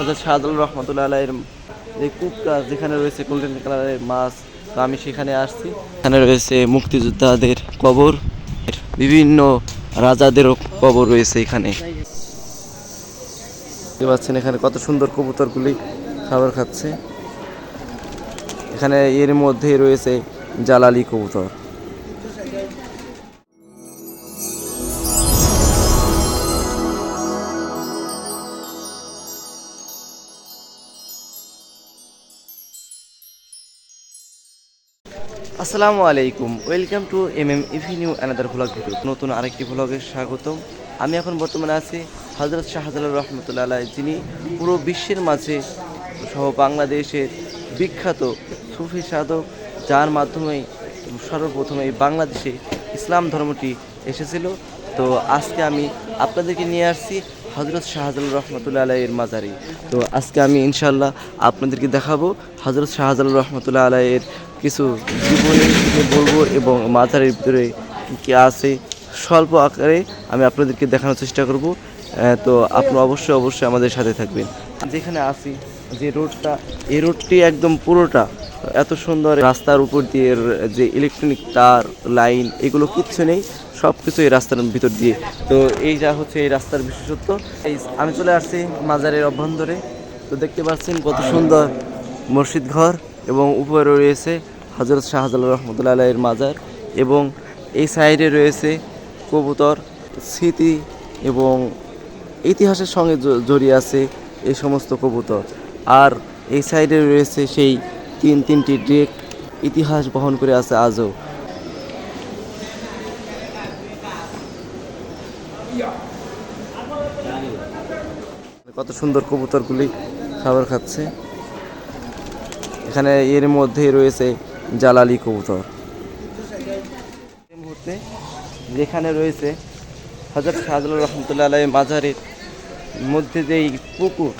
হজরত শাহদুল রহমতুল্লাহ আলাইয়ের যে কূপটা যেখানে রয়েছে গোল্ডেন কালারের মাছ, তো আমি সেখানে আসছি। এখানে রয়েছে মুক্তিযোদ্ধাদের কবর বিভিন্ন রাজাদেরও কবর রয়েছে এখানে। পাচ্ছেন এখানে কত সুন্দর কবুতরগুলি খাবার খাচ্ছে। এখানে এর মধ্যেই রয়েছে জালালি কবুতর। আসসালামু আলাইকুম, welcome to M M avenue another vlog video. নতুন আরেকটি ভ্লগে স্বাগতম। আমি এখন বর্তমানে আছি হজরত শাহজালাল রহমতুল্লাহ আলাই যিনি পুরো বিশ্বের মাঝে সহ বাংলাদেশের বিখ্যাত সুফি সাধক, যার মাধ্যমে সর্বপ্রথমে এই বাংলাদেশে ইসলাম ধর্মটি এসেছিল। তো আজকে আমি আপনাদেরকে নিয়ে আসছি হজরত শাহজালাল রহমতুল্লাহ আলাইয়ের মাজারি। তো আজকে আমি ইনশাল্লাহ আপনাদেরকে দেখাবো হজরত শাহজালাল রহমতুল্লাহ আলাইয়ের কিছু জীবনী বলব এবং মাজারের ভিতরে কী কী আছে। স্বল্প আকারে আমি আপনাদেরকে দেখানোর চেষ্টা করব। তো আপনি অবশ্যই অবশ্যই আমাদের সাথে থাকবেন। যেখানে আসি যে রোডটা, এই রোডটি একদম পুরোটা, এত সুন্দর রাস্তার উপর দিয়ে যে ইলেকট্রনিক তার লাইন এগুলো কিচ্ছু নেই। সব কিছু এই রাস্তার ভিতর দিয়ে। তো এই যা হচ্ছে এই রাস্তার বিশেষত্ব। এই আমি চলে আসছি মাজারের অভ্যন্তরে। তো দেখতে পাচ্ছেন কত সুন্দর মসজিদ ঘর এবং উপরে রয়েছে হজরত শাহজালাল রহমতুল্লাহ আলাইয়ের মাজার এবং এই সাইডে রয়েছে কবুতর, স্মৃতি এবং ইতিহাসের সঙ্গে জড়িয়ে আছে এই সমস্ত কবুতর। আর এই সাইডে রয়েছে সেই তিন, তিনটি ডেক ইতিহাস বহন করে আছে আজও। কত সুন্দর কবুতরগুলি খাবার খাচ্ছে। এখানে এর মধ্যে রয়েছে জালালি কবুতর। মুহূর্তে যেখানে রয়েছে হজরত শাহজালাল রহমতুল্লাহ আলাই মাজারের মধ্যে যেই পুকুর,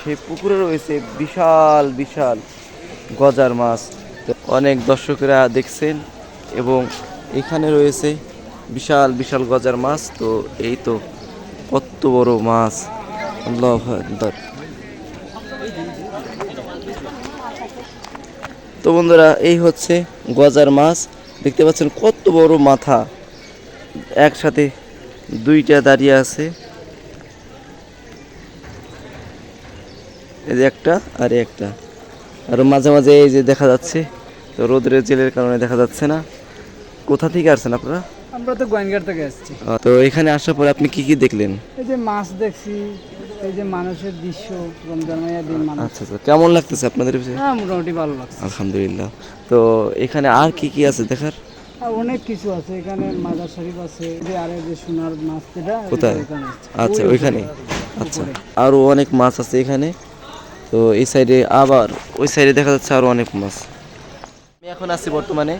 সেই পুকুরে রয়েছে বিশাল বিশাল গজার মাছ। অনেক দর্শকেরা দেখছেন এবং এখানে রয়েছে বিশাল বিশাল গজার মাছ। তো এই তো কত বড় মাছ। আল্লাহ তো বন্ধুরা, এই হচ্ছে গজার মাছ। দেখতে পাচ্ছেন কত বড় মাথা। একসাথে দুইটা দাঁড়িয়ে আছে। এই যে একটা আর একটা। আর মাঝে মাঝে এই যে দেখা যাচ্ছে, তো রোদের জেলের কারণে দেখা যাচ্ছে না। কোথা থেকে আসছেন আপনারা? আমরা তো গোয়েনঘাট থেকে এসেছি। তো এখানে আসার পরে আপনি কি কি দেখলেন? এই যে মাছ দেখছি এই যে মানুষের দৃশ্য রমজান মাইয়া দিন মানুষ। আচ্ছা আচ্ছা কেমন লাগতেছে আপনাদের হ্যাঁ মোটামুটি ভালো লাগছে। আলহামদুলিল্লাহ। তো এখানে আর কি কি আছে দেখার? অনেক কিছু আছে এখানে মাজার শরীফ আছে যে আরে যে সোনার মাছ যেটা কোথায়? আছে। আচ্ছা ওইখানে? আচ্ছা আরও অনেক মাছ আছে এখানে। তো এই সাইডে আবার ওই সাইডে দেখা যাচ্ছে আরও অনেক মাছ। আমি এখন আছি বর্তমানে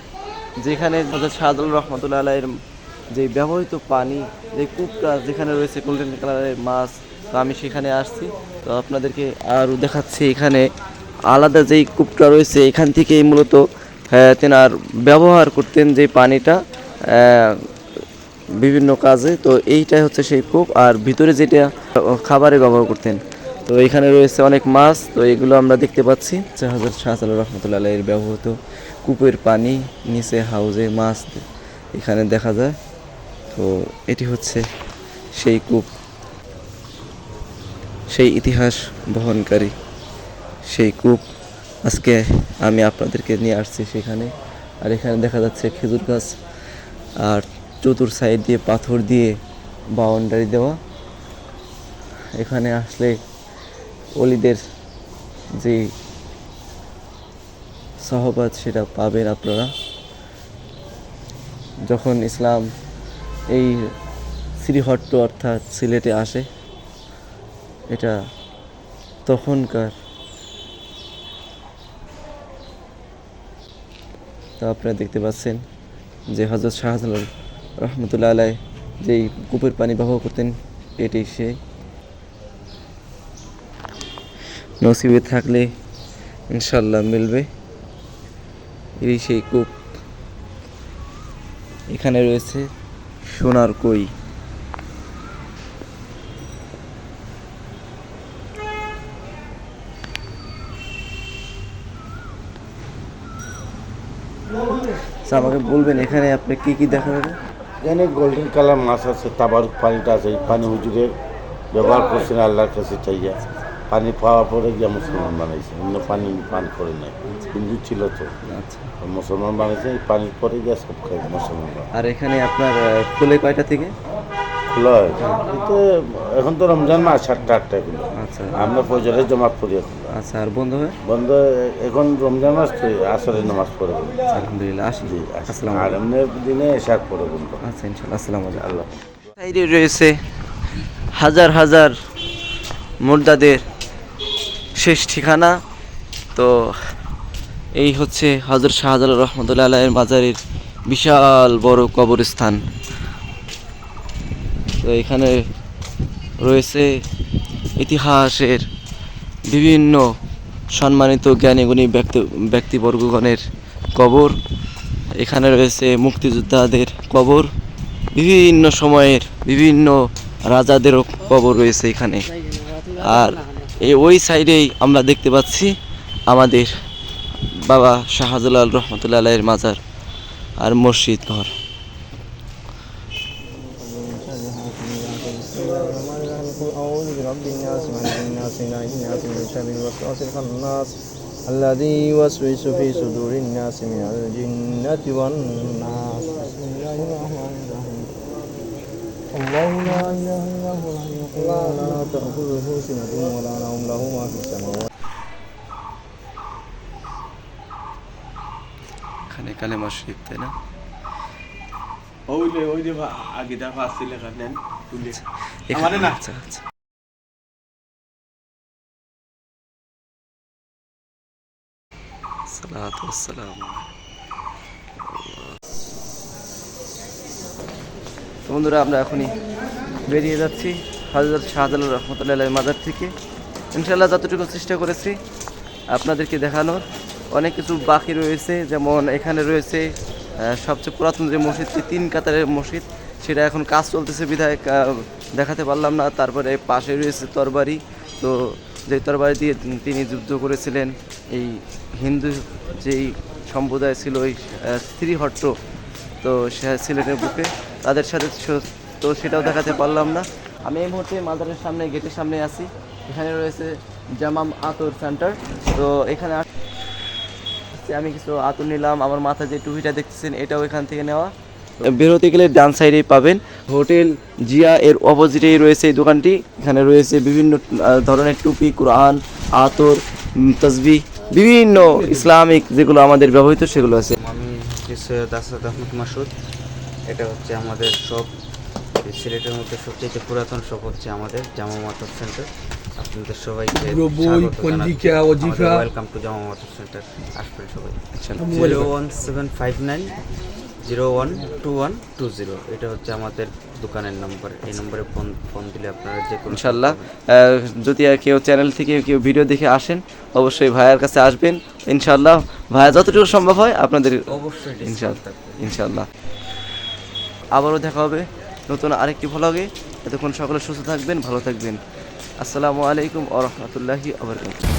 যেখানে হজরত শাহদুল রহমতুল্লাহ আলাইয়ের যে ব্যবহৃত পানি যে কূপটা যেখানে রয়েছে গোল্ডেন কালারের মাছ তো আমি সেখানে আসছি। তো আপনাদেরকে আরও দেখাচ্ছি এখানে আলাদা যেই কূপটা রয়েছে এখান থেকেই মূলত আহ, তেনার ব্যবহার করতেন যে পানিটা বিভিন্ন কাজে। তো এইটাই হচ্ছে সেই কূপ। আর ভিতরে যেটা খাবারে ব্যবহার করতেন। তো এখানে রয়েছে অনেক মাছ। তো এগুলো আমরা দেখতে পাচ্ছি। হাজার শাহজাল রহমতুল্লাহ এর ব্যবহৃত কূপের পানি নিচে হাউজে মাছ এখানে দেখা যায়। তো এটি হচ্ছে সেই কূপ, সেই ইতিহাস বহনকারী সেই কূপ। আজকে আমি আপনাদেরকে নিয়ে আসছি সেখানে, আর এখানে দেখা যাচ্ছে খেজুর গাছ, আর চতুর সাইড দিয়ে পাথর দিয়ে বাউন্ডারি দেওয়া। এখানে আসলে অলিদের যে সহবাদ সেটা পাবেন আপনারা। যখন ইসলাম এই শ্রীহট্ট অর্থাৎ সিলেটে আসে, এটা তখনকার তো আপনারা দেখতে পাচ্ছেন যে হজরত শাহজালাল রহমতুল্লাহ আলাই যেই কূপের পানি ব্যবহার করতেন, এটি সে নসিবে থাকলে ইনশাল্লাহ মিলবে। এই সেই কূপ। এখানে রয়েছে সোনার কই। আমাকে বলবেন এখানে আপনি কি কি দেখাবেন এখানে গোল্ডেন কালার মাছ আছে তাবার পানিটা আছে, এই পানি হুজুরে ব্যবহার করছেন, আল্লাহর কাছে চাইয়া। পানি পাওয়ার পরে গিয়ে মুসলমান বানাইছে। অন্য পানি পান করে নাই। হিন্দু ছিল তো। আচ্ছা। মুসলমান বানাইছে এই পানির পরে গিয়ে সব খাই মুসলমান। আর এখানে আপনার খুলে খোলে কয়টা থেকে? খোলা হয়। কিন্তু এখন তো রমজান মাস সাতটা আটটা এগুলো আচ্ছা। আমরা ফজরে জমা করি এখন। আচ্ছা আর বন্ধ হয়? বন্ধ এখন রমজান মাস তো আসরে নামাজ পড়ে। আলহামদুলিল্লাহ আসি আসসালাম আর এমনি দিনে এসার পড়ে বন্ধ। আচ্ছা ইনশাল্লাহ আসসালামু আলাইকুম। আল্লাহ। সাইডে রয়েছে হাজার হাজার মুর্দাদের শেষ ঠিকানা। তো এই হচ্ছে হজরত শাহজালাল রহমতুল্লাহ আলাইয়ের মাজারের বিশাল বড় কবরস্থান। তো এখানে রয়েছে ইতিহাসের বিভিন্ন সম্মানিত জ্ঞানীগুণী ব্যক্তি ব্যক্তিবর্গগণের কবর। এখানে রয়েছে মুক্তিযোদ্ধাদের কবর। বিভিন্ন সময়ের বিভিন্ন রাজাদেরও কবর রয়েছে এখানে। আর এই ওই সাইডেই আমরা দেখতে পাচ্ছি আমাদের বাবা শাহজালাল রহমতুল্লাহ আলাইয়ের মাজার আর মসজিদ ঘর أعوذ برب الناس ملك الناس إله الناس من شر الوسواس الخناس الذي يوسوس في صدور الناس من الجنة والناس بسم الله الرحمن الرحيم الله لا إله إلا هو الحي القيوم لا تأخذه سنة ولا نوم له ما في السماوات এখানে কালেমা শরীফ তাই না ওই যে ওই যে আগে দেখা আসছিল এখানে তুলে এখানে আমাদের না আচ্ছা আচ্ছা সালাতু ওয়াসসালাম তো বন্ধুরা আমরা এখনই বেরিয়ে যাচ্ছি হজরত শাহজালাল রহমতুল্লাহ মাজার থেকে। ইনশাল্লাহ যতটুকু চেষ্টা করেছি আপনাদেরকে দেখানোর অনেক কিছু বাকি রয়েছে যেমন এখানে রয়েছে সবচেয়ে পুরাতন যে মসজিদটি তিন কাতারের মসজিদ সেটা এখন কাজ চলতেছে বিধায় আহ, দেখাতে পারলাম না। তারপরে পাশে রয়েছে তরবারি তো যে তরবারি দিয়ে তিনি যুদ্ধ করেছিলেন এই হিন্দু যেই সম্প্রদায় ছিল ওই স্ত্রীহট্ট তো সিলেটের বুকে, তাদের সাথে তো সেটাও দেখাতে পারলাম না। আমি এই মুহূর্তে মাজারের সামনে, গেটের সামনে আছি। এখানে রয়েছে জামাম আতর সেন্টার। তো এখানে আমি কিছু আতর নিলাম। আমার মাথায় যে টুপিটা দেখতেছেন, এটাও এখান থেকে নেওয়া। বেরোতে গেলে ডান সাইডেই পাবেন। হোটেল জিয়া এর অপোজিটেই রয়েছে এই দোকানটি। এখানে রয়েছে বিভিন্ন ধরনের টুপি, কোরআন, আতর তসবি বিভিন্ন ইসলামিক যেগুলো আমাদের ব্যবহৃত, সেগুলো আছে। হচ্ছে সৈয়দ আসাদ আহমদ মাসুদ। এটা হচ্ছে আমাদের এই সিলেটের মধ্যে সবচেয়ে পুরাতন শপ হচ্ছে আমাদের জামা মাতর সেন্টার আপনাদের সবাইকে ওয়েলকাম টু জামা মাতর সেন্টার আসবেন সবাই। Zero one seven five nine zero one two one two zero এটা হচ্ছে আমাদের দোকানের নাম্বার এই নম্বরে ফোন ফোন দিলে আপনারা যে কোনো ইনশাল্লাহ। যদি আর কেউ চ্যানেল থেকে কেউ ভিডিও দেখে আসেন অবশ্যই ভাইয়ার কাছে আসবেন। ইনশাল্লাহ। ভাইয়া যতটুকু সম্ভব হয় আপনাদের অবশ্যই ইনশাল্লাহ ইনশাল্লাহ। আবারও দেখা হবে নতুন আরেকটি ভ্লগে এতক্ষণ সকলে সুস্থ থাকবেন ভালো থাকবেন। আসসালামু আলাইকুম আ রহমতুল্লাহি আবরকাত